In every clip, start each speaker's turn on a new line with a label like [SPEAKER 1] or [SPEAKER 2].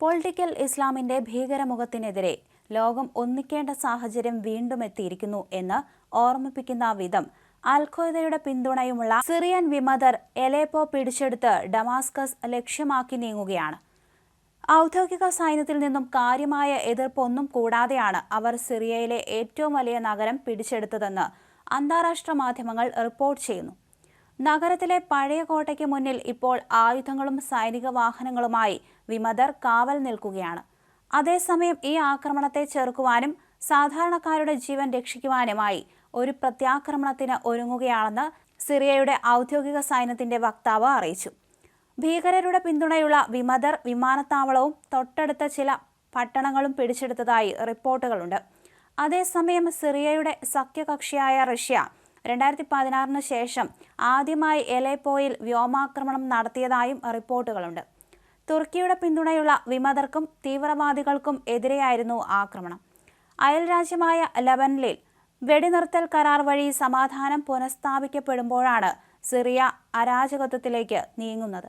[SPEAKER 1] Political ഇസ്ലാമിന്റെ ഭീകരമുഖത്തിനെതിരെ ലോകം ഒന്നിക്കേണ്ട സാഹചര്യം വീണ്ടും എത്തിയിരിക്കുന്നു എന്ന് ഓർമ്മിപ്പിക്കുന്ന വിധം അൽഖ്വയ്ദയുടെ പിന്തുണയുമുള്ള സിറിയൻ വിമതർ എലേപ്പോ പിടിച്ചെടുത്ത് ഡമാസ്കസ് ലക്ഷ്യമാക്കി നീങ്ങുകയാണ്. ഔദ്യോഗിക സൈന്യത്തിൽ നിന്നും കാര്യമായ എതിർപ്പൊന്നും കൂടാതെയാണ് അവർ സിറിയയിലെ ഏറ്റവും വലിയ നഗരം പിടിച്ചെടുത്തതെന്ന് അന്താരാഷ്ട്ര മാധ്യമങ്ങൾ റിപ്പോർട്ട് ചെയ്യുന്നു. നഗരത്തിലെ പഴയ കോട്ടയ്ക്ക് മുന്നിൽ ഇപ്പോൾ ആയുധങ്ങളും സൈനിക വാഹനങ്ങളുമായി വിമതർ കാവൽ നിൽക്കുകയാണ്. അതേസമയം ഈ ആക്രമണത്തെ ചെറുക്കുവാനും സാധാരണക്കാരുടെ ജീവൻ രക്ഷിക്കുവാനുമായി ഒരു പ്രത്യാക്രമണത്തിന് ഒരുങ്ങുകയാണെന്ന് സിറിയയുടെ ഔദ്യോഗിക സൈന്യത്തിന്റെ വക്താവ് അറിയിച്ചു. ഭീകരരുടെ പിന്തുണയുള്ള വിമതർ വിമാനത്താവളവും തൊട്ടടുത്ത ചില പട്ടണങ്ങളും പിടിച്ചെടുത്തതായി റിപ്പോർട്ടുകളുണ്ട്. അതേസമയം സിറിയയുടെ സഖ്യകക്ഷിയായ റഷ്യ രണ്ടായിരത്തി പതിനാറിന് ശേഷം ആദ്യമായി എലേപ്പോയിൽ വ്യോമാക്രമണം നടത്തിയതായും റിപ്പോർട്ടുകളുണ്ട്. തുർക്കിയുടെ പിന്തുണയുള്ള വിമതർക്കും തീവ്രവാദികൾക്കും എതിരെയായിരുന്നു ആക്രമണം. അയൽരാജ്യമായ ലബനിലിൽ വെടിനിർത്തൽ കരാർ വഴി സമാധാനം പുനഃസ്ഥാപിക്കപ്പെടുമ്പോഴാണ് സിറിയ അരാജകത്വത്തിലേക്ക് നീങ്ങുന്നത്.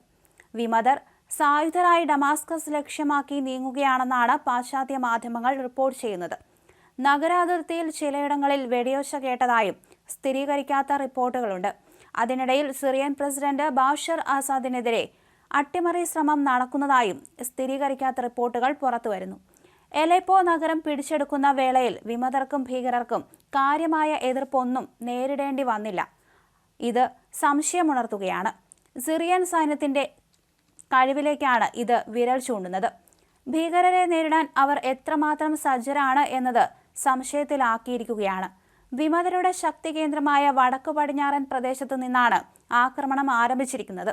[SPEAKER 1] വിമതർ സായുധരായി ഡമാസ്കസ് ലക്ഷ്യമാക്കി നീങ്ങുകയാണെന്നാണ് പാശ്ചാത്യ മാധ്യമങ്ങൾ റിപ്പോർട്ട് ചെയ്യുന്നത്. നഗരാതിർത്തിയിൽ ചിലയിടങ്ങളിൽ വെടിയൊച്ച കേട്ടതായും സ്ഥിരീകരിക്കാത്ത റിപ്പോർട്ടുകളുണ്ട്. അതിനിടയിൽ സിറിയൻ പ്രസിഡന്റ് ബാഷർ ആസാദിനെതിരെ അട്ടിമറി ശ്രമം നടക്കുന്നതായും സ്ഥിരീകരിക്കാത്ത റിപ്പോർട്ടുകൾ പുറത്തുവരുന്നു. എലേപ്പോ നഗരം പിടിച്ചെടുക്കുന്ന വേളയിൽ വിമതർക്കും ഭീകരർക്കും കാര്യമായ എതിർപ്പൊന്നും നേരിടേണ്ടി വന്നില്ല. ഇത് സംശയമുണർത്തുകയാണ്. സിറിയൻ സൈന്യത്തിന്റെ കഴിവിലേക്കാണ് ഇത് വിരൽ ചൂണ്ടുന്നത്. ഭീകരരെ നേരിടാൻ അവർ എത്രമാത്രം സജ്ജരാണ് എന്നത് സംശയത്തിലാക്കിയിരിക്കുകയാണ്. വിമതരുടെ ശക്തി കേന്ദ്രമായ വടക്കു പടിഞ്ഞാറൻ പ്രദേശത്തു നിന്നാണ് ആക്രമണം ആരംഭിച്ചിരിക്കുന്നത്.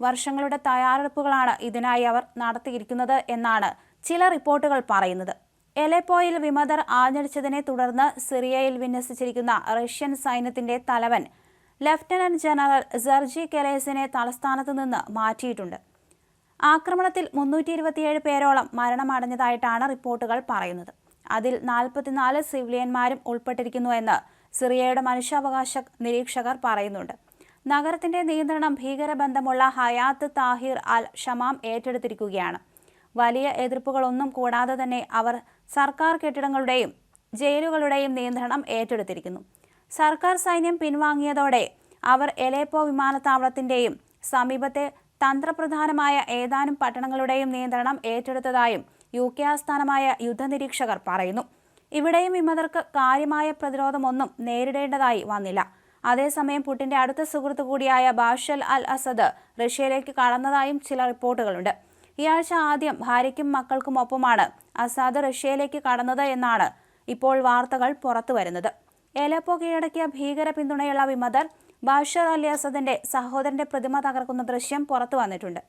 [SPEAKER 1] വർഷങ്ങളുടെ തയ്യാറെടുപ്പുകളാണ് ഇതിനായി അവർ നടത്തിയിരിക്കുന്നത് എന്നാണ് ചില റിപ്പോർട്ടുകൾ പറയുന്നത്. എലെപ്പോയിൽ വിമതർ ആഞ്ഞടിച്ചതിനെ തുടർന്ന് സിറിയയിൽ വിന്യസിച്ചിരിക്കുന്ന റഷ്യൻ സൈന്യത്തിന്റെ തലവൻ ലഫ്റ്റനന്റ് ജനറൽ സെർജി കെലേസിനെ തലസ്ഥാനത്ത് നിന്ന് മാറ്റിയിട്ടുണ്ട്. ആക്രമണത്തിൽ മുന്നൂറ്റി ഇരുപത്തിയേഴ് പേരോളം മരണമടഞ്ഞതായിട്ടാണ് റിപ്പോർട്ടുകൾ പറയുന്നത്. അതിൽ നാൽപ്പത്തിനാല് സിവിലിയന്മാരും ഉൾപ്പെട്ടിരിക്കുന്നുവെന്ന് സിറിയയുടെ മനുഷ്യാവകാശ നിരീക്ഷകർ പറയുന്നുണ്ട്. നഗരത്തിന്റെ നിയന്ത്രണം ഭീകരബന്ധമുള്ള ഹയാത്ത് താഹിർ അൽ ഷമാം ഏറ്റെടുത്തിരിക്കുകയാണ്. വലിയ എതിർപ്പുകളൊന്നും കൂടാതെ തന്നെ അവർ സർക്കാർ കെട്ടിടങ്ങളുടെയും ജയിലുകളുടെയും നിയന്ത്രണം ഏറ്റെടുത്തിരിക്കുന്നു. സർക്കാർ സൈന്യം പിൻവാങ്ങിയതോടെ അവർ എലേപ്പോ വിമാനത്താവളത്തിന്റെയും സമീപത്തെ തന്ത്രപ്രധാനമായ ഏതാനും പട്ടണങ്ങളുടെയും നിയന്ത്രണം ഏറ്റെടുത്തതായും യു കെ ആസ്ഥാനമായ യുദ്ധനിരീക്ഷകർ പറയുന്നു. ഇവിടെയും വിമതർക്ക് കാര്യമായ പ്രതിരോധമൊന്നും നേരിടേണ്ടതായി വന്നില്ല. അതേസമയം പുടിന്റെ അടുത്ത സുഹൃത്തു കൂടിയായ ബാഷൽ അൽ അസദ് റഷ്യയിലേക്ക് കടന്നതായും ചില റിപ്പോർട്ടുകളുണ്ട്. ഈ ആഴ്ച ആദ്യം ഭാര്യയ്ക്കും മക്കൾക്കും ഒപ്പമാണ് അസാദ് റഷ്യയിലേക്ക് കടന്നത് എന്നാണ് ഇപ്പോൾ വാർത്തകൾ പുറത്തു വരുന്നത് എലപ്പോ കീഴടക്കിയ ഭീകര പിന്തുണയുള്ള വിമതർ ബാഷർ അലി അസദിന്റെ സഹോദരന്റെ പ്രതിമ തകർക്കുന്ന ദൃശ്യം പുറത്തു വന്നിട്ടുണ്ട്